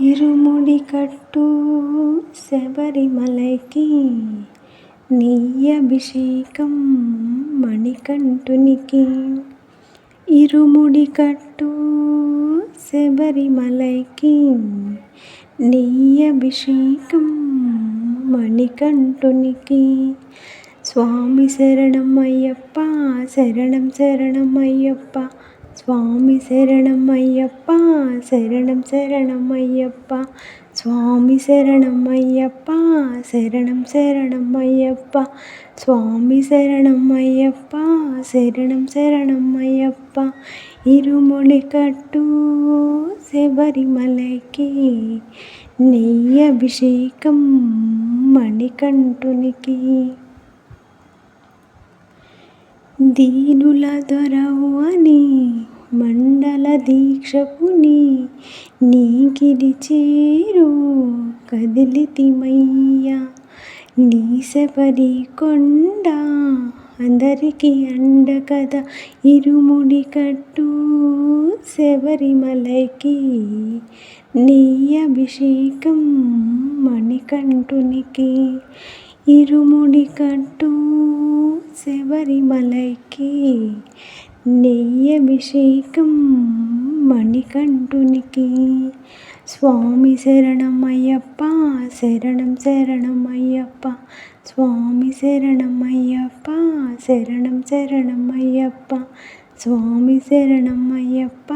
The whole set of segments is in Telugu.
ఇరుముడి కట్టు శబరిమలైకి నెయ్యభిషేకం మణికంఠునికి. ఇరుముడి కట్టు శబరిమలైకి నెయ్యభిషేకం మణికంఠునికి. స్వామి శరణం అయ్యప్ప శరణం శరణం అయ్యప్ప స్వామి శరణం అయ్యప్ప శరణం శరణం అయ్యప్ప స్వామి శరణం అయ్యప్ప శరణం శరణం అయ్యప్ప స్వామి శరణం అయ్యప్ప శరణం శరణం అయ్యప్ప ఇరుముడి కట్టు శబరిమలకి నెయ్యి అభిషేకం మణికంఠునికి. దీనుల దొరవు అని మండల దీక్షకుని నీకిది చేరు కదిలితిమయ్యా నీ శబరి కొండ అందరికీ అండ కదా ఇరుముడి కట్టు శబరిమలకి నీ అభిషేకం మణికంఠునికి ఇరుముడి కట్టు శబరిమలకి నెయ్యభిషేకం మణికంఠునికి. స్వామి శరణమయ్యప్ప శరణం శరణమయ్యప్ప. స్వామి శరణమయ్యప్ప శరణం శరణమయ్యప్ప. స్వామి శరణమయ్యప్ప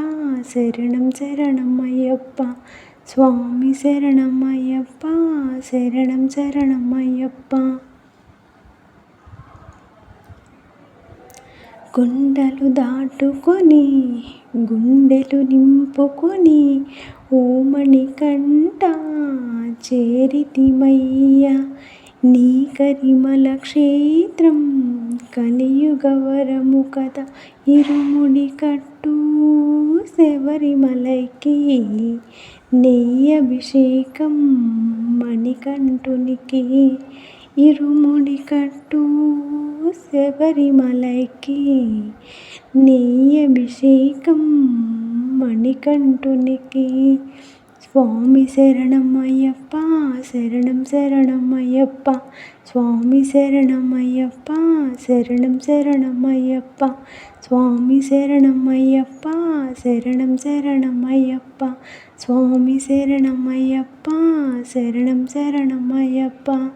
శరణం శరణమయ్యప్ప. స్వామి శరణమయ్యప్ప శరణం శరణమయ్యప్ప. కొండలు దాటుకొని గుండెలు నింపుకొని ఓమణి కంట చేరితిమయ్య. నీ కరిమల క్షేత్రం కలియుగవరము కథ ఇరుముడి కట్టు శబరిమలకి నెయ్యభిషేకం మణికంఠునికి. ఇరుముడి కట్టు శబరిమలకి నెయ్యభిషేకం మణికంఠునికి. స్వామి శరణమయ్యప్ప శరణం శరణమయ్యప్ప స్వామి శరణమయ్యప్ప శరణం శరణమయ్యప్ప స్వామి శరణమయ్యప్ప శరణం శరణమయ్యప్ప స్వామి శరణమయ్యప్ప శరణం శరణమయ్యప్ప